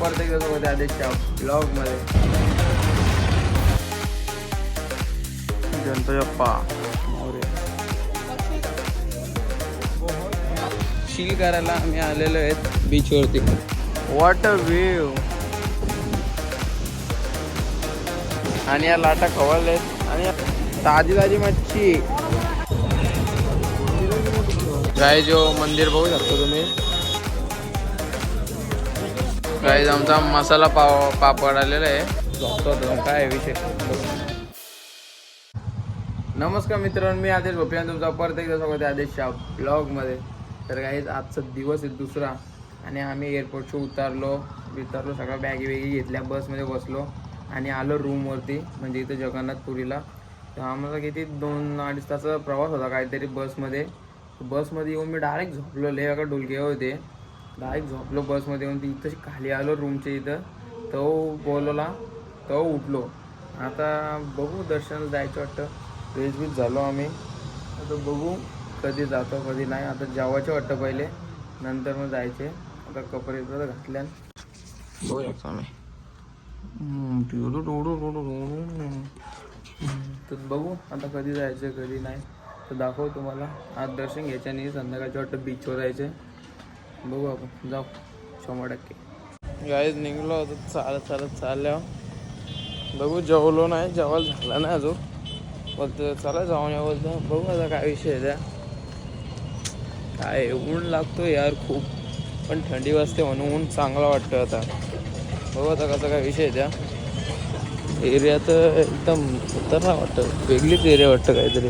परत एकदा सोबत आदेशच्या ब्लॉगमध्ये गणपती बाप्पा मोरया. चिल करायला आम्ही आलेलो आहेत बीचवरती वॉट अ व्ह्यू आणि या लाटा खवळलेत. आणि या ताजी ताजी मच्छी. काय जो मंदिर बघू शकतो तुम्ही. काय आमचा मसाला पाव पापड आलेला आहे. काय विषय नमस्कार मित्रांनो मी आदेश भोपिया आणि तुमचा परत एकदा स्वागत आहे आदेशच्या ब्लॉगमध्ये तर काहीच आजचा दिवस आहे दुसरा आणि आम्ही एअरपोर्टचे उतरलो उतरलो सगळ्या बॅगी वेगी घेतल्या बसमध्ये बसलो आणि आलो रूमवरती म्हणजे इथं जगन्नाथपुरीला. तर आम्हाला किती दोन अडीच तासाचा प्रवास होता काहीतरी बसमध्ये बसमध्ये येऊन मी डायरेक्ट झोपलो लय का डुलके होते. डायरेक्ट झोपलो बसमध्ये येऊन ती इथं खाली आलो रूमच्या इथं. तो बोलवला तो उठलो. आता बघू दर्शनाला जायचं वाटतं. फ्रेश बीच झालो आम्ही. आता बघू कधी जातो कधी नाही. आता जेवायचे वाटतं पहिले. नंतर मग जायचे. आता कपडे तर घातल्या बघू शकतो आम्ही तर बघू आता कधी जायचं कधी नाही. तर दाखव तुम्हाला. आज दर्शन घ्यायचं नाही संध्याकाळच्या वाटतं बीचवर जायचं. बघू आपण. जाऊ. शंभर टक्के. गाईज निघलो होतो चालत चालत चालल्या. बघू जेवलो नाही. जेवायला झाला नाही अजून. बोलतो चला जाऊन या बोलतो बघू आता काय विषय आहे काय ऊन लागतो यार खूप. पण थंडी वाजते म्हणून ऊन चांगला वाटतं आता. बघू आता कसा काय विषय आहे एरिया तर एकदम खतरनाक वाटतं. वेगळीच एरिया वाटतं काहीतरी.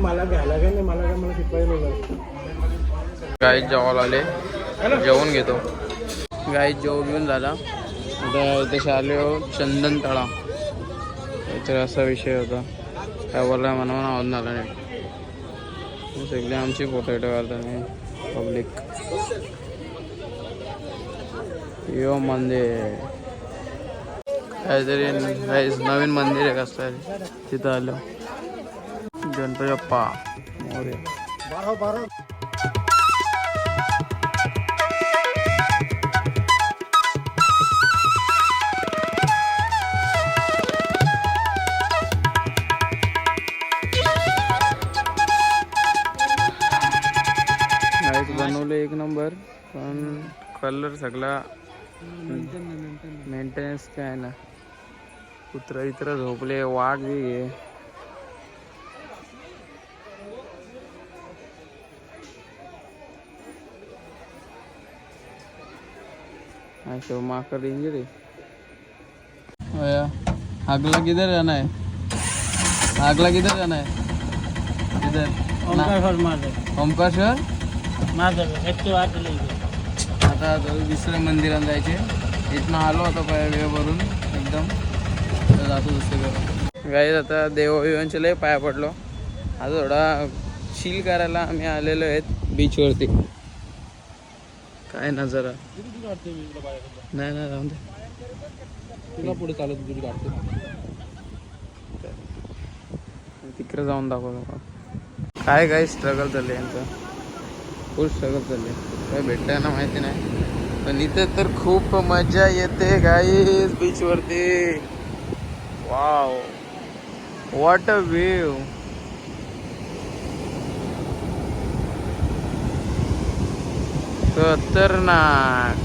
मला घ्यायला काय नाही मला काय मला शिकवायला गाई जेवायला आले. जेवून घेतो. गाई जेव घेऊन झाला. तसे आले हो चंदन तळा. तर असा विषय होता. काय बोलला म्हणा म्हणा आवाज आला नाही. सगळे आमची फोटो काढतात पब्लिक यो मंदिर. काहीतरी काहीच नवीन मंदिर आहे कसं तिथं आलो. गणपती बाप्पा बारा बारा बनवले एक नंबर पण कलर सगळा मेंटेनन्स काय ना. कुत्रा इत्र झोपले वाघ बी ऐसे माकड़ इंजरी अगला किधर जाना है? अगला किधर जाना है? माझं एकटे वाटले आता दुसऱ्या मंदिरात जायचे. इथनं आलो आता वेळभरून एकदम. तर जातो दुसरीकडे गाईत आता देवविवांचे लय पाया पडलो. आता थोडा चिल करायला आम्ही आलेलो आहेत बीचवरती काय नजरा नाही नाही राहून दे. तुला पुढे चालत तुझी काढतो तिकडे जाऊन दाखवतो काय काय स्ट्रगल चालले यांचं? फुल स्ट्रगल चालले काय भेटतंय ना माहिती नाही. पण इथे तर खूप मजा येते गाईस बीच वरती. वाव वॉट अ व्ह्यू खतरनाक.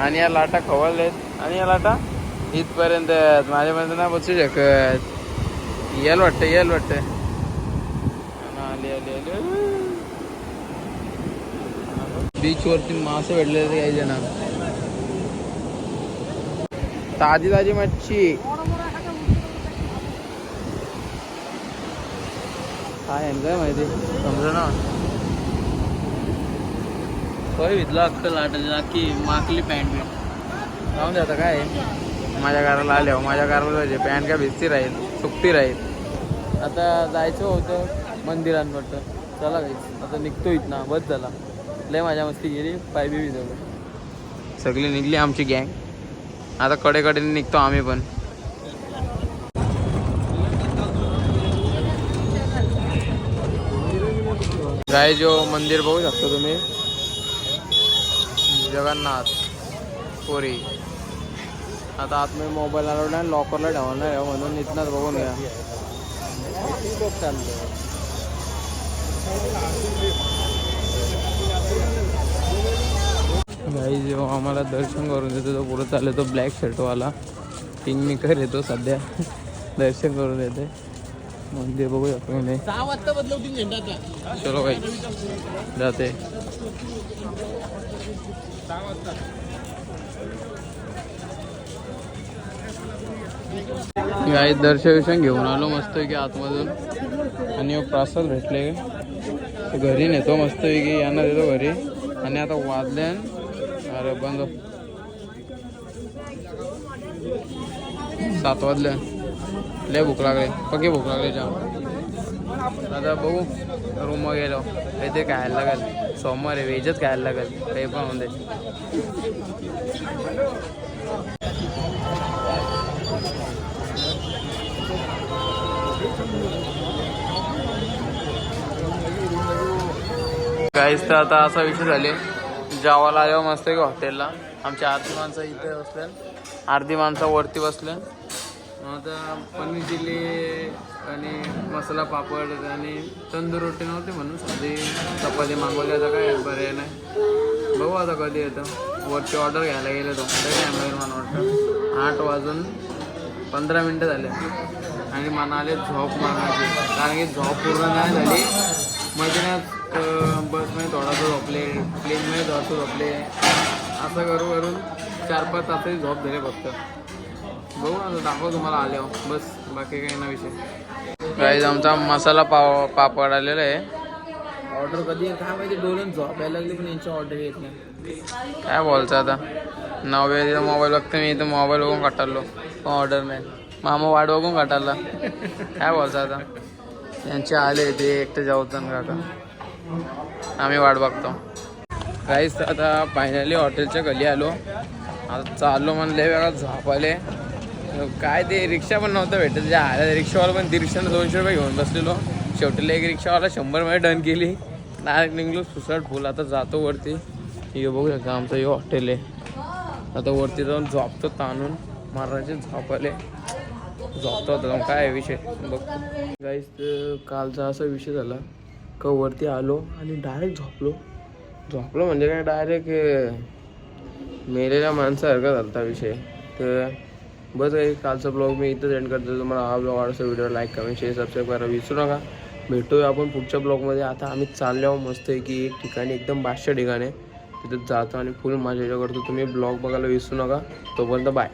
आणि या लाटा खवळलेत. आणि या लाटा इथपर्यंत माझ्या माझ्यापर्यंत ना बसू शकत. येल वाटतं येल वाटतं. आली आली आली. बीच वरती मासे भेटले काही जण ताजी ताजी मच्छी. काय आहे काय माहिती? समजा ना? होय विधला अख्खं लाटायचं नक्की माकली पॅन्ट बिंट जाऊन दे आता काय. माझ्या घराला आल्यावर माझ्या घराला पाहिजे. पॅन्ट काय भिजती राहील सुकती राहील. आता जायचं होतं मंदिरांकडं चला काही आता निघतो इथनं. बस झाला. लय मजा मस्ती गेली पाय बी भिजवलं. सगळी निघली आमची गँग. आता कडे कडे निघतो आम्ही पण. गाय जो मंदिर बघू शकता तुम्ही. जगन्नाथ पुरी. आता आतमध्ये मोबाईल अलाउड नाही लॉकरला ठेवणार आहे म्हणून इथनंच बघून घ्या. गाई जेव्हा आम्हाला दर्शन करून देतो तो पुढे चालले तो ब्लॅक शर्टवाला किंग मेकर येतो सध्या. दर्शन करून देते. मंदिर बघू शकतो तुम्ही सहा वाजता बदलवतील झेंडा आता चलो भाई जाते. गाई दर्शन घेऊन आलो मस्त की आतमधून. आणि प्रसाद भेटले. घरी नेतो मस्त की यांना देतो घरी. आणि आता वाजल्या अरे बंद. सात वाजल्या लय भूक लागले. पक्की भूक लागले जाम. आता बघू. रूम गेलो. काहीतरी खायला लागेल. सोमवार आहे व्हेजच खायला लागेल. काही पण होऊन काहीच तर आता असा विषय झाले. जेवायला आल्यावर मस्त की हॉटेलला आमच्या आरती माणसं इथे बसल्या अर्धी माणसं वरती बसल्या आता पनीर चिली आणि मसाला पापड आणि तंदूर रोटी नव्हती म्हणून साधी चपाती मागवली. आता काय बरे नाही. बघू आता कधी येतं. वरची ऑर्डर घ्यायला गेले तो. कॅमेरा मला वाटतं. आठ वाजून पंधरा मिनटं झाले. आणि मला आले झोप मागायची. कारण की झोप पूर्ण नाही झाली. मधूनच बसमध्ये थोडासा झोपले. प्लेनमध्ये थोडासा झोपले. असं करू करून चार पाच तासही झोप झाले फक्त. बघू आता दाखव तुम्हाला आल्यावर. बस बाकी काही ना विषय. गाईज आमचा मसाला पाव पापड आलेला आहे. ऑर्डर कधी काय माहिती डोलून झोप यायला लागली पण यांची ऑर्डर येत नाही. काय बोलचं आता? नव्या मोबाईल बघतो मी इथं मोबाईल बघून काटारलो पण ऑर्डर नाही मामा वाट बघून काटारला काय बोलचं आता? त्यांचे आले ते एकटे जाऊतन काका. आम्ही वाट बघतो. काहीच आता फायनली हॉटेलच्या गली आलो. आता चाललो म्हणले वेळा झोप आले काय ते रिक्षा पण नव्हतं भेटत. जे आल्या रिक्षावाला पण दीडशे दोनशे रुपये घेऊन बसलेलो. शेवटीला एक रिक्षावाला शंभरमध्ये डन केली. डायरेक्ट निघलो सुसाट फुल. आता जातो वरती. हे बघू शकता आमचं हे हॉटेल आहे. आता वरती जाऊन झोपतो ताणून. महाराजांचे झोपले. झोपतो होता जाऊन. काय आहे विषय? बघ. गाईस कालचा असा विषय झाला. का वरती आलो आणि डायरेक्ट झोपलो. झोपलो म्हणजे काय? डायरेक्ट मेलेल्या माणसासारखा झाला विषय. तर बस काही कालचा ब्लॉग मी इथंच एंड करतो. तुम्हाला हा ब्लॉग आवडतो video like comment share subscribe करा विसरू नका. भेटूया आपण पुढच्या ब्लॉगमध्ये. आता आम्ही चाललो मस्त आहे की एक ठिकाणी एकदम बादशा ठिकाणी. तिथं जातो आणि फुल मजा करतो. तुम्ही ब्लॉग बघायला विसरू नका. तोपर्यंत बाय